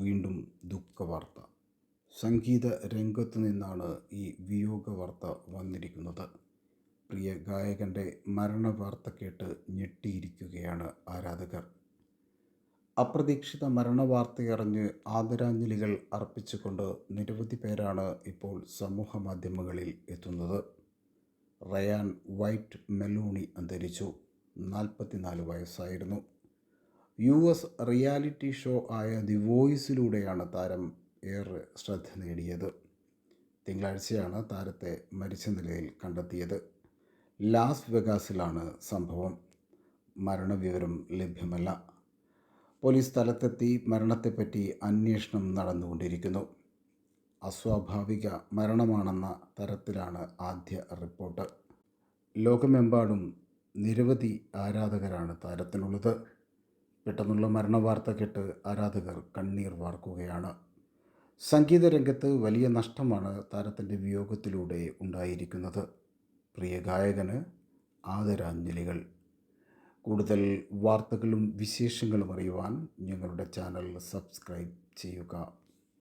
വീണ്ടും ദുഃഖവാർത്ത. സംഗീത രംഗത്തു നിന്നാണ് ഈ വിയോഗ വാർത്ത വന്നിരിക്കുന്നത്. പ്രിയ ഗായകന്റെ മരണവാർത്ത കേട്ട് ഞെട്ടിയിരിക്കുകയാണ് ആരാധകർ. അപ്രതീക്ഷിത മരണവാർത്തയറിഞ്ഞ് ആദരാഞ്ജലികൾ അർപ്പിച്ചുകൊണ്ട് നിരവധി പേരാണ് ഇപ്പോൾ സമൂഹ മാധ്യമങ്ങളിൽ എത്തുന്നത്. റയാൻ വൈറ്റ് മെലൂണി അന്തരിച്ചു. നാൽപ്പത്തിനാല് വയസ്സായിരുന്നു. യു എസ് റിയാലിറ്റി ഷോ ആയ ദി വോയിസിലൂടെയാണ് താരം ഏറെ ശ്രദ്ധ നേടിയത്. തിങ്കളാഴ്ചയാണ് താരത്തെ മരിച്ച നിലയിൽ കണ്ടെത്തിയത്. ലാസ് വെഗാസിലാണ് സംഭവം. മരണവിവരം ലഭ്യമല്ല. പോലീസ് സ്ഥലത്തെത്തി മരണത്തെപ്പറ്റി അന്വേഷണം നടന്നുകൊണ്ടിരിക്കുന്നു. അസ്വാഭാവിക മരണമാണെന്ന തരത്തിലാണ് ആദ്യ റിപ്പോർട്ട്. ലോകമെമ്പാടും നിരവധി ആരാധകരാണ് താരത്തിനുള്ളത്. പെട്ടെന്നുള്ള മരണവാർത്ത കേട്ട് ആരാധകർ കണ്ണീർ വാർക്കുകയാണ്. സംഗീത രംഗത്ത് വലിയ നഷ്ടമാണ് താരത്തിന്റെ വിയോഗത്തിലൂടെ ഉണ്ടായിരിക്കുന്നത്. പ്രിയ ഗായകന് ആദരാഞ്ജലികൾ. കൂടുതൽ വാർത്തകളും വിശേഷങ്ങളും അറിയുവാൻ ഞങ്ങളുടെ ചാനൽ സബ്സ്ക്രൈബ് ചെയ്യുക.